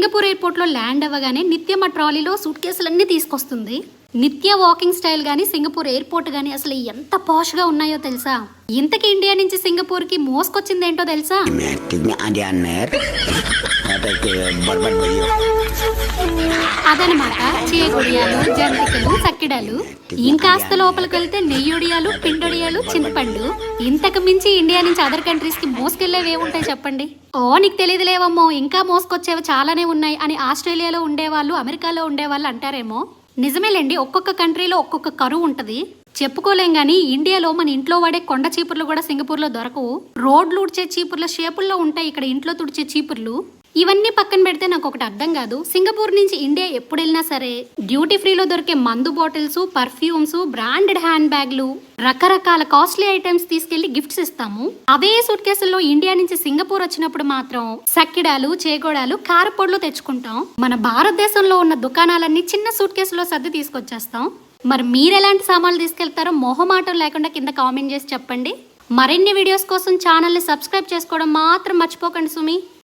Singapore ఎయిర్పోర్ట్లో land అవ్వగానే నిత్య మా ట్రాలీలో సూట్ కేసులన్నీ తీసుకొస్తుంది. నిత్య వాకింగ్ స్టైల్ కానీ సింగపూర్ ఎయిర్పోర్ట్ గానీ అసలు ఎంత పాష్గా ఉన్నాయో తెలుసా? ఇంతకి ఇండియా నుంచి సింగపూర్కి మోసుకొచ్చింది ఏంటో తెలుసా అదనమాట చేగొడియాలు జంతికలు చక్కిడాలు ఇంకాస్త లోపలికి వెళ్తే నెయ్యొడియాలు పిండొడియాలు చింతపండు. ఇంతకు మించి ఇండియా నుంచి అదర్ కంట్రీస్కి మోసుకెళ్ళేవి ఏముంటాయి చెప్పండి? ఓ నీకు తెలియదులేవమ్మో ఇంకా మోసుకొచ్చేవి చాలానే ఉన్నాయి అని ఆస్ట్రేలియాలో ఉండేవాళ్ళు అమెరికాలో ఉండేవాళ్ళు అంటారేమో. నిజమేలేండి ఒక్కొక్క కంట్రీలో ఒక్కొక్క కరువు ఉంటది. చెప్పుకోలేం గానీ ఇండియాలో మన ఇంట్లో వాడే కొండ చీపుర్లు కూడా సింగపూర్లో దొరకవు. రోడ్లు ఉడిచే చీపుర్ల షేపుల్లో ఉంటాయి ఇక్కడ ఇంట్లో తుడిచే చీపుర్లు. ఇవన్నీ పక్కన పెడితే నాకు ఒకటి అర్థం కాదు. సింగపూర్ నుంచి ఇండియా ఎప్పుడు వెళ్ళినా సరే డ్యూటీ ఫ్రీలో దొరికే మందు బాటిల్స్ పర్ఫ్యూమ్స్ బ్రాండెడ్ హ్యాండ్ బ్యాగ్లు రకరకాల కాస్ట్లీ ఐటమ్స్ తీసుకెళ్ళి గిఫ్ట్స్ ఇస్తాము. అవే సూట్ కేసుల్లో ఇండియా నుంచి సింగపూర్ వచ్చినప్పుడు మాత్రం సక్కిడాలు చేగోడాలు కారపొడులు తెచ్చుకుంటాం. మన భారతదేశంలో ఉన్న దుకాణాలన్నీ చిన్న సూట్ కేసులో సర్ది తీసుకొచ్చేస్తాం. మరి మీరు ఎలాంటి సామాన్లు తీసుకెళ్తారో మొహమాటం లేకుండా కింద కామెంట్ చేసి చెప్పండి. మరిన్ని వీడియోస్ కోసం ఛానల్ని సబ్స్క్రైబ్ చేసుకోవడం మాత్రం మర్చిపోకండి సుమి.